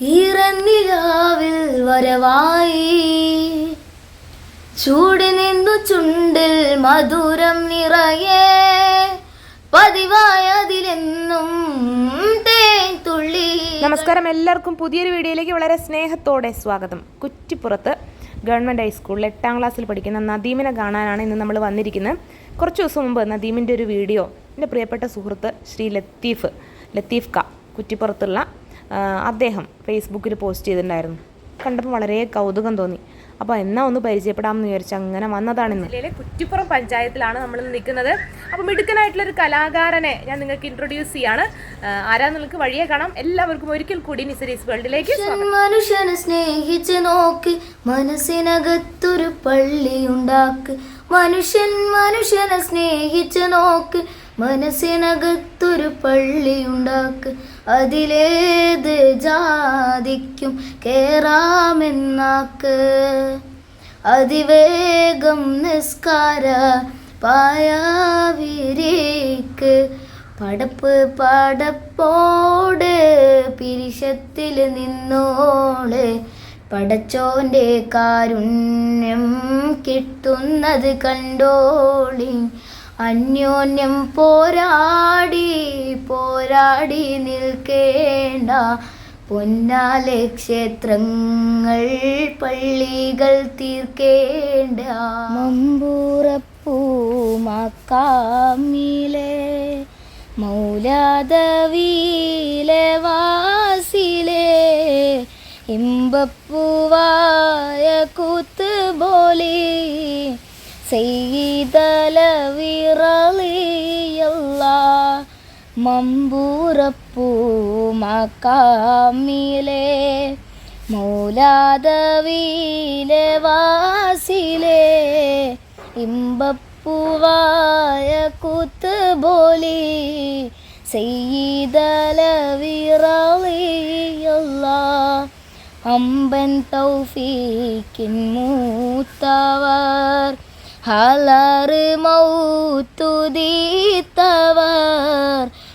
ഈറന്നിലാവിൽ വരവായി. ചൂടി നിന്നു ചുണ്ടിൽ മധുരം നിറയെ. പതിവായതിലെന്നും നമസ്കാരം എല്ലാവർക്കും പുതിയൊരു വീഡിയോയിലേക്ക് വളരെ സ്നേഹത്തോടെ സ്വാഗതം. കുറ്റിപ്പുറത്ത് ഗവൺമെന്റ് ഹൈസ്കൂളിൽ എട്ടാം ക്ലാസ്സിൽ പഠിക്കുന്ന നദീമിനെ കാണാനാണ് ഇന്ന് നമ്മൾ വന്നിരിക്കുന്നത്. കുറച്ച് ദിവസം മുമ്പ് നദീമിന്റെ ഒരു വീഡിയോ. എന്റെ പ്രിയപ്പെട്ട സുഹൃത്ത് ശ്രീ ലത്തീഫ് ലത്തീഫ് ക കുറ്റിപ്പുറത്തുള്ള അദ്ദേഹം ഫേസ്ബുക്കിൽ പോസ്റ്റ് ചെയ്തിട്ടുണ്ടായിരുന്നു. കണ്ടപ്പോൾ വളരെ കൗതുകം തോന്നി. അപ്പോൾ എന്നാ ഒന്ന് പരിചയപ്പെടാമെന്ന് വിചാരിച്ച് അങ്ങനെ വന്നതാണ് ജില്ലയിലെ കുറ്റിപ്പുറം പഞ്ചായത്തിലാണ് നമ്മൾ നിൽക്കുന്നത്. അപ്പോൾ മിടുക്കനായിട്ടുള്ള ഒരു കലാകാരനെ ഞാൻ നിങ്ങൾക്ക് ഇൻട്രൊഡ്യൂസ് ചെയ്യാണ്. ആരാ നിങ്ങൾക്ക് വഴിയെ കാണാം. എല്ലാവർക്കും ഒരിക്കൽ കൂടി നിസരീസ് വേൾഡിലേക്ക് മനുഷ്യനെ സ്നേഹിച്ച് നോക്ക് മനസ്സിനകത്തൊരു പള്ളിയുണ്ടാക്ക്. മനുഷ്യൻ മനുഷ്യനെ സ്നേഹിച്ച് നോക്ക് മനസ്സിനകത്തൊരു പള്ളിയുണ്ടാക്ക് അതിലേത് ജാതിക്കും കേറാമെന്നാക്ക്. അതിവേഗം നിസ്കാര പായാവിരേക്ക്. പടപ്പ് പടപ്പോട് പിരിശത്തിൽ നിന്നോൾ. പടച്ചോന്റെ കാരുണ്യം കിട്ടുന്നത് കണ്ടോളി. അന്യോന്യം പോരാടി പോരാടി നിൽക്കേണ്ട. പൊന്നാലെ ക്ഷേത്രങ്ങൾ പള്ളികൾ തീർക്കേണ്ട. മമ്പൂറപ്പൂമാക്കാമിലെ മൗലാദവീലെ വാസിലെ ഇമ്പപ്പൂവായ കൂത്തുപോലെ മമ്പൂറപ്പൂ മമ്പൂറപ്പൂമാക്കാമിലെ മൗലാദവീലെ വാസിലെ ഇമ്പപ്പൂവായ ബോലി ചെയ്തലവിറളിയല്ല അമ്പൻ തൗഫീക്കിൻ മൂത്തവർ. ഹലറ് മൗത്തുദീത്തവർ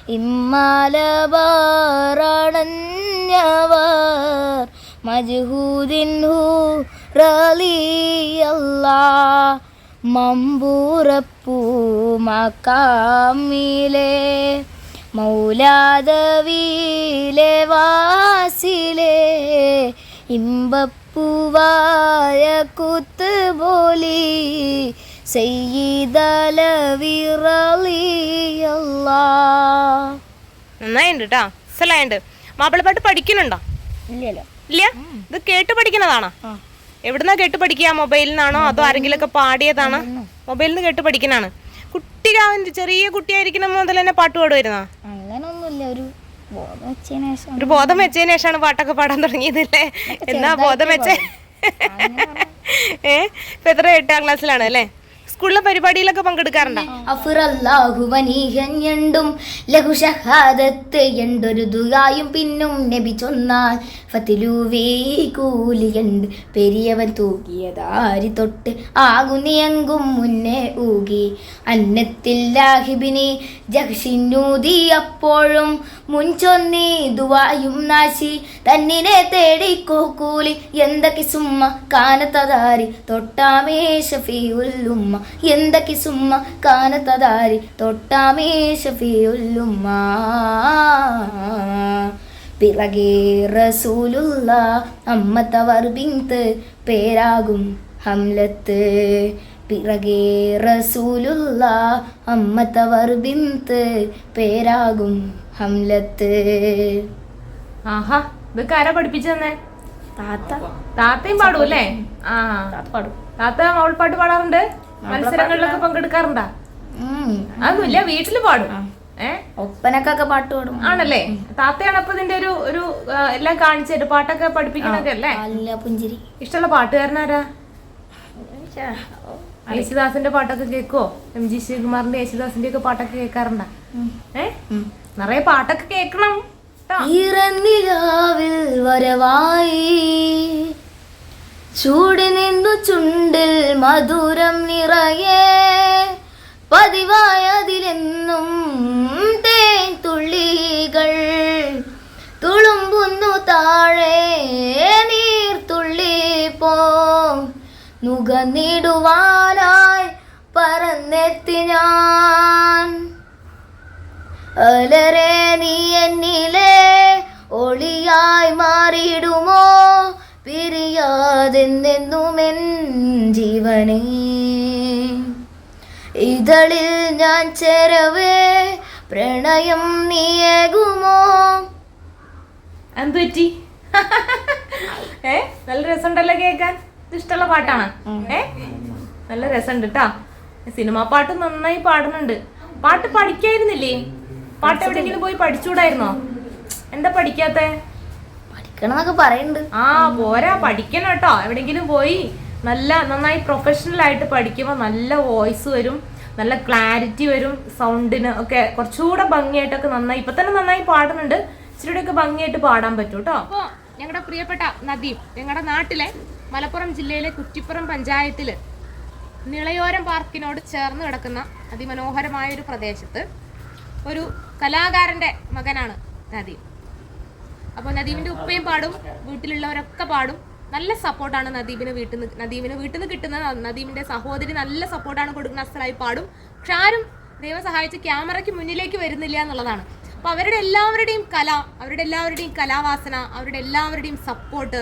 ഇമ്മാലബാറണഞ്ഞവർ മജ്ഹൂദിൻ മമ്പൂറപ്പൂ മക്കാമിലെ മൗലാദവിലെ വാസിലെ ഇമ്പപ്പൂവായ കുത്ത് ബോലി കേട്ടോ അസലായിണ്ട് മാപ്പിളപ്പാട്ട് പഠിക്കുന്നുണ്ടോ? ഇല്ലല്ലോ. ഇല്ല? ഇത് കേട്ട് പഠിക്കുന്നതാണോ? എവിടുന്നാ കേട്ട് പഠിക്കുക? മൊബൈലിൽ നിന്നാണോ അതോ ആരെങ്കിലും ഒക്കെ പാടിയതാണോ? മൊബൈലിൽ നിന്ന് കേട്ട് പഠിക്കുന്നതാണ്. കുട്ടികാവിന്റെ ചെറിയ കുട്ടിയായിരിക്കുന്ന മുതൽ തന്നെ പാട്ട് പാടുമായിരുന്നോ അങ്ങനൊന്നുമില്ല. ഒരു ഒരു ബോധം വെച്ചതിന് ശേഷമാണ് പാട്ടൊക്കെ പാടാൻ തുടങ്ങിയതല്ലേ? എന്നാ ബോധം വെച്ചേ? ഏ? ഇപ്പൊ എത്ര എട്ടാം ക്ലാസ്സിലാണ് അല്ലേ? സ്കൂളിലെ പരിപാടിയിലൊക്കെ പങ്കെടുക്കാറുണ്ടോ? പിന്നും നബി മുന്നേ അപ്പോഴും മുൻചൊന്നി നാശി തന്നിനെ തേടി കൂലി എന്തൊക്കെ സുമ്മ കാനത്തതാരി തൊട്ടാമേ ഷഫീഉല്ലുമ്മ എന്തൊക്കെ സുമ്മ കാനത്തതാരി തൊട്ടാമേ ഷഫിയുല്ലുമ്മ പിറകെ റസൂലുള്ള അമ്മത്തവർ ബിന്ത് പേരാകും ഹംലത്ത്. പിറകെ റസൂലുള്ള അമ്മത്തവർ ബിന്ത് പേരാകും ഹംലത്ത്. ആഹാ ഇതൊക്കെ ആരാ പഠിപ്പിച്ചു തന്നെ? താത്ത. താത്തയും പാടും അല്ലേ? ആ. താത്ത പാടും. താത്ത അവൾപ്പാട്ട് പാടാറുണ്ട്? മത്സരങ്ങളിലൊക്കെ പങ്കെടുക്കാറുണ്ടാ. അതൊന്നുമില്ല വീട്ടിൽ പാടും. ഒപ്പനക്കൊക്കെ പാട്ട് പാടും. ആണല്ലേ? താത്തയാണ് അപ്പൊ ഇതിന്റെ ഒരു ഒരു എല്ലാം കാണിച്ചിട്ട് പാട്ടൊക്കെ പഠിപ്പിക്കണൊക്കെ അല്ലേ? പുഞ്ചിരി. ഇഷ്ടമുള്ള പാട്ടുകാരനാരാ? യേശുദാസിന്റെ പാട്ടൊക്കെ കേക്കോ എം ജി ശ്രീകുമാറിന്റെ യേശുദാസിന്റെ ഒക്കെ പാട്ടൊക്കെ കേൾക്കാറുണ്ടാ? ഏ? നിറയെ പാട്ടൊക്കെ കേക്കണം ഇറന്നിലാവിൽ വരവായി. ചൂട് നിന്നു ചുണ്ടിൽ മധുരം നിറയെ. പതിവായതിലെന്നും തേൻ തുള്ളികൾ തുളുമ്പുന്നു താഴെ നീർത്തുള്ളി പോ. നുകന്നിടുവാനായി പറന്നെത്തി ഞാൻ. അലരെ നീ എന്നിൽ പിരിയാതെന്നെന്നുമെൻ ജീവനേ. ഇതളിൽ ഞാൻ ചേരവേ പ്രണയം നീയേകുമോ? എന്ത് പറ്റി ഏ നല്ല രസമുണ്ടല്ലോ കേൾക്കാൻ. ഇഷ്ടമുള്ള പാട്ടാണ്. ഏ നല്ല രസമുണ്ട് കേട്ടാ സിനിമാ പാട്ട് നന്നായി പാടുന്നുണ്ട്. പാട്ട് പഠിക്കായിരുന്നില്ലേ? പാട്ട് എവിടെയെങ്കിലും പോയി പഠിച്ചുകൂടായിരുന്നോ എന്താ പഠിക്കാത്തെ? പഠിക്കണം എന്നൊക്കെ പറയുന്നുണ്ട് ആ പോരാ പഠിക്കണം കേട്ടോ എവിടെങ്കിലും പോയി നല്ല നന്നായി പ്രൊഫഷണൽ ആയിട്ട് പഠിക്കുമ്പോൾ നല്ല വോയിസ് വരും നല്ല ക്ലാരിറ്റി വരും സൗണ്ടിന് ഒക്കെ കുറച്ചുകൂടെ ഭംഗിയായിട്ടൊക്കെ നന്നായി ഇപ്പൊ തന്നെ നന്നായി പാടുന്നുണ്ട്. ഇച്ചിരിയുടെ ഭംഗിയായിട്ട് പാടാൻ പറ്റും കേട്ടോ അപ്പോൾ ഞങ്ങളുടെ പ്രിയപ്പെട്ട നദീം ഞങ്ങളുടെ നാട്ടിലെ മലപ്പുറം ജില്ലയിലെ കുറ്റിപ്പുറം പഞ്ചായത്തിൽ നിളയോരം പാർക്കിനോട് ചേർന്ന് കിടക്കുന്ന അതിമനോഹരമായ ഒരു പ്രദേശത്ത് ഒരു കലാകാരന്റെ മകനാണ് നദീം. അപ്പോൾ നദീമിന്റെ ഉപ്പയും പാടും വീട്ടിലുള്ളവരൊക്കെ പാടും. നല്ല സപ്പോർട്ടാണ് നദീപിന് വീട്ടിൽ നിന്ന് നദീമിന് വീട്ടിൽ നിന്ന് കിട്ടുന്ന നദീമിന്റെ സഹോദരി നല്ല സപ്പോർട്ടാണ് കൊടുക്കുന്ന അസ്ഥലായി പാടും. പക്ഷെ ആരും ദൈവം സഹായിച്ച് ക്യാമറയ്ക്ക് മുന്നിലേക്ക് വരുന്നില്ല എന്നുള്ളതാണ്. അപ്പോൾ അവരുടെ എല്ലാവരുടെയും കല അവരുടെ എല്ലാവരുടെയും കലാവാസന അവരുടെ എല്ലാവരുടെയും സപ്പോർട്ട്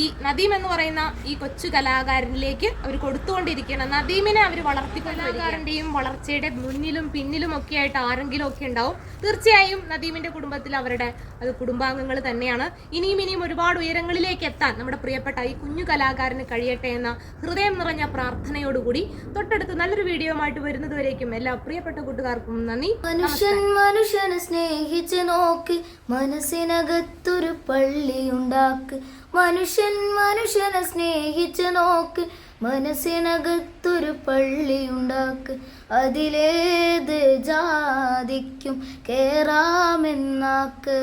ഈ നദീം എന്ന് പറയുന്ന ഈ കൊച്ചു കലാകാരനിലേക്ക് അവർ കൊടുത്തുകൊണ്ടിരിക്കുകയാണ്. നദീമിനെ അവർ വളർത്തി കലാകാരന്റെയും വളർച്ചയുടെ മുന്നിലും പിന്നിലും ഒക്കെ ആയിട്ട് ആരെങ്കിലും ഒക്കെ ഉണ്ടാവും. തീർച്ചയായും നദീമിന്റെ കുടുംബത്തിൽ അവരുടെ അത് കുടുംബാംഗങ്ങൾ തന്നെയാണ്. ഇനിയും ഇനിയും ഒരുപാട് ഉയരങ്ങളിലേക്ക് എത്താൻ നമ്മുടെ പ്രിയപ്പെട്ട ഈ കുഞ്ഞു കലാകാരന് കഴിയട്ടെ എന്ന ഹൃദയം നിറഞ്ഞ പ്രാർത്ഥനയോടുകൂടി തൊട്ടടുത്ത് നല്ലൊരു വീഡിയോ ആയിട്ട് വരുന്നതുവരേക്കും എല്ലാ പ്രിയപ്പെട്ട കൂട്ടുകാർക്കും നന്ദി. മനുഷ്യൻ മനുഷ്യനെ സ്നേഹിച്ച് നോക്ക്. മനസ്സിനകത്തൊരു പള്ളിയുണ്ടാക്ക് മനുഷ്യൻ മനുഷ്യനെ സ്നേഹിച്ച് നോക്ക്. മനസ്സിനകത്തൊരു പള്ളിയുണ്ടാക്ക് അതിലേത് ജാതിക്കും കേറാമെന്നാക്ക്.